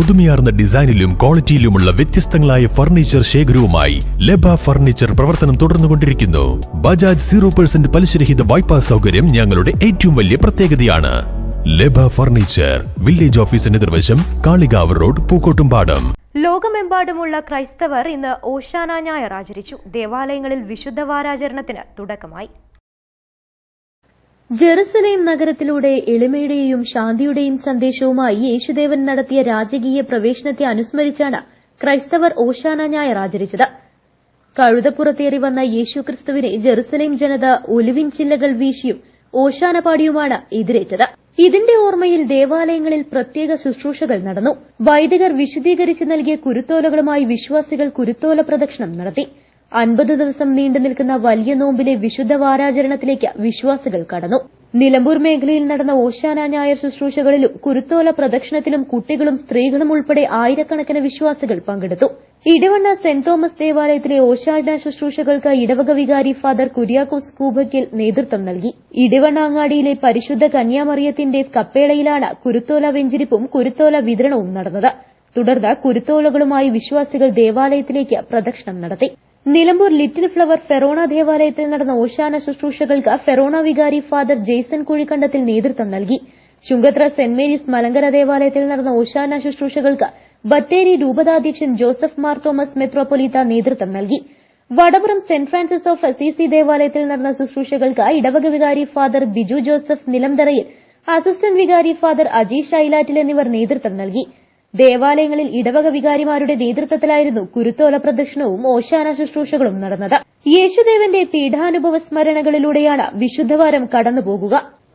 പുതുമയാർന്ന ഡിസൈനിലും ക്വാളിറ്റിയിലുമുള്ള വ്യത്യസ്തങ്ങളായ ഫർണിച്ചർ ശേഖരവുമായി ലബ ഫർണിച്ചർ പ്രവർത്തനം തുടർന്നുകൊണ്ടിരിക്കുന്നു. ബജാജ് സീറോ പെർസെന്റ് പലിശരഹിത വായ്പാ സൗകര്യം ഞങ്ങളുടെ ഏറ്റവും വലിയ പ്രത്യേകതയാണ്. ലബ ഫർണിച്ചർ വില്ലേജ് ഓഫീസിന് നിർവശം കാളികാവ് റോഡ് പൂക്കോട്ടുംപാടം. ലോകമെമ്പാടുമുള്ള ക്രൈസ്തവർ ഇന്ന് ഓശാന ഞായർ ആചരിച്ചു. ദേവാലയങ്ങളിൽ വിശുദ്ധ വാരാചരണത്തിന് തുടക്കമായി. ജെറുസലേം നഗരത്തിലൂടെ എളിമയുടെയും ശാന്തിയുടെയും സന്ദേശവുമായി യേശുദേവൻ നടത്തിയ രാജകീയ പ്രവേശനത്തെ അനുസ്മരിച്ചാണ് ക്രൈസ്തവർ ഓശാന ഞായർ ആചരിച്ചത്. കഴുതപ്പുറത്തേറി വന്ന യേശുക്രിസ്തുവിനെ ജെറുസലേം ജനത ഒലിവിൻ ചില്ലകൾ വീശിയും ഓശാന പാടിയുമാണ് എതിരേറ്റത്. ഇതിന്റെ ഓർമ്മയിൽ ദേവാലയങ്ങളിൽ പ്രത്യേക ശുശ്രൂഷകൾ നടന്നു. വൈദികർ വിശദീകരിച്ച് നൽകിയ കുരുത്തോലകളുമായി വിശ്വാസികൾ കുരുത്തോല പ്രദക്ഷിണം നടത്തി. അൻപത് ദിവസം നീണ്ടു നിൽക്കുന്ന വലിയ നോമ്പിലെ വിശുദ്ധ വാരാചരണത്തിലേക്ക് വിശ്വാസികൾ കടന്നു. നിലമ്പൂർ മേഖലയിൽ നടന്ന ഓശാന ഞായർ ശുശ്രൂഷകളിലും കുരുത്തോല പ്രദക്ഷിണത്തിലും കുട്ടികളും സ്ത്രീകളും ഉൾപ്പെടെ ആയിരക്കണക്കിന് വിശ്വാസികൾ പങ്കെടുത്തു. ഇടവണ്ണ സെന്റ് തോമസ് ദേവാലയത്തിലെ ഓശാന ശുശ്രൂഷകൾക്ക് ഇടവക വികാരി ഫാദർ കുര്യാക്കോസ് കൂബയ്ക്കൽ നേതൃത്വം നൽകി. ഇടവണ്ണ അങ്ങാടിയിലെ പരിശുദ്ധ കന്യാമറിയത്തിന്റെ കപ്പേളയിലാണ് കുരുത്തോല വെഞ്ചിരിപ്പും കുരുത്തോല വിതരണവും നടന്നത്. തുടർന്ന് കുരുത്തോലകളുമായി വിശ്വാസികൾ ദേവാലയത്തിലേക്ക് പ്രദക്ഷിണം നടത്തി. നിലമ്പൂർ ലിറ്റിൽ ഫ്ലവർ ഫെറോണ ദേവാലയത്തിൽ നടന്ന ഓശാന ശുശ്രൂഷകൾക്ക് ഫെറോണ വികാരി ഫാദർ ജെയ്സൺ കുഴിക്കണ്ടത്തിൽ നേതൃത്വം നൽകി. ചുങ്കത്ര സെന്റ് മേരീസ് മലങ്കര ദേവാലയത്തിൽ നടന്ന ഓശാന ശുശ്രൂഷകൾക്ക് ബത്തേരി രൂപതാധ്യക്ഷൻ ജോസഫ് മാർ തോമസ് മെത്രോപൊലീത്ത നേതൃത്വം നൽകി. Vadapuram saint Francis of Assisi ദേവാലയത്തിൽ നടന്ന ശുശ്രൂഷകൾക്ക് ഇടവക വികാരി father Biju Joseph Nilamtharayil assistant വികാരി ഫാദർ അജീഷ് ഐലാറ്റിൽ എന്നിവർ നേതൃത്വം നൽകി. ദേവാലയങ്ങളിൽ ഇടവക വികാരിമാരുടെ നേതൃത്വത്തിലായിരുന്നു കുരുത്തോല പ്രദക്ഷിണവും ഓശാന ശുശ്രൂഷകളും നടന്നത്. യേശുദേവന്റെ പീഠാനുഭവ സ്മരണകളിലൂടെയാണ് വിശുദ്ധവാരം കടന്നുപോകുക.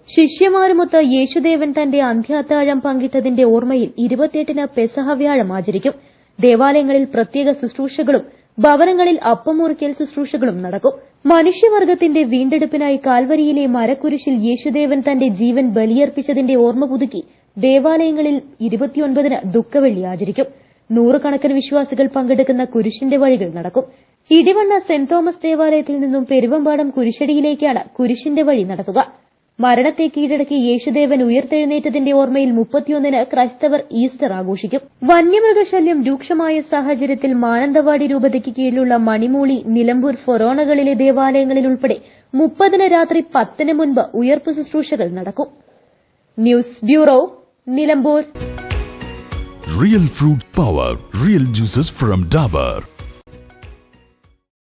ശിഷ്യമാരുമൊത്ത് യേശുദേവൻ തന്റെ അന്ത്യാത്താഴം പങ്കിട്ടതിന്റെ ഓർമ്മയിൽ ഇരുപത്തിയെട്ടിന് പെസഹ വ്യാഴം ആചരിക്കും. ദേവാലയങ്ങളിൽ പ്രത്യേക ശുശ്രൂഷകളും ഭവനങ്ങളിൽ അപ്പമുറിക്കൽ ശുശ്രൂഷകളും നടക്കും. മനുഷ്യവർഗത്തിന്റെ വീണ്ടെടുപ്പിനായി കാൽവരിയിലെ മരക്കുരിശിൽ യേശുദേവൻ തന്റെ ജീവൻ ബലിയർപ്പിച്ചതിന്റെ ഓർമ്മ പുതുക്കി ദേവാലയങ്ങളിൽ ഇരുപത്തിയൊൻപതിന് ദുഃഖവെള്ളി ആചരിക്കും. നൂറുകണക്കിന് വിശ്വാസികൾ പങ്കെടുക്കുന്ന കുരിശിന്റെ വഴികൾ നടക്കും. ഇടിവണ്ണ സെന്റ് തോമസ് ദേവാലയത്തിൽ നിന്നും പെരുവമ്പാടം കുരിശടിയിലേക്കാണ് കുരിശിന്റെ വഴി നടത്തുക മരണത്തെ കീഴടക്കി യേശുദേവൻ ഉയർത്തെഴുന്നേറ്റതിന്റെ ഓർമ്മയിൽ മുപ്പത്തിയൊന്നിന് ക്രൈസ്തവർ ഈസ്റ്റർ ആഘോഷിക്കും. വന്യമൃഗശല്യം രൂക്ഷമായ സാഹചര്യത്തിൽ മാനന്തവാടി രൂപതയ്ക്ക് കീഴിലുള്ള മണിമൂളി നിലമ്പൂർ ഫൊറോണകളിലെ ദേവാലയങ്ങളിൽ ഉൾപ്പെടെ മുപ്പതിന് രാത്രി പത്തിന് മുൻപ് ഉയർപ്പ് ശുശ്രൂഷകൾ നടക്കും. News bureau Nilambur Real fruit power, real juices from Dabur.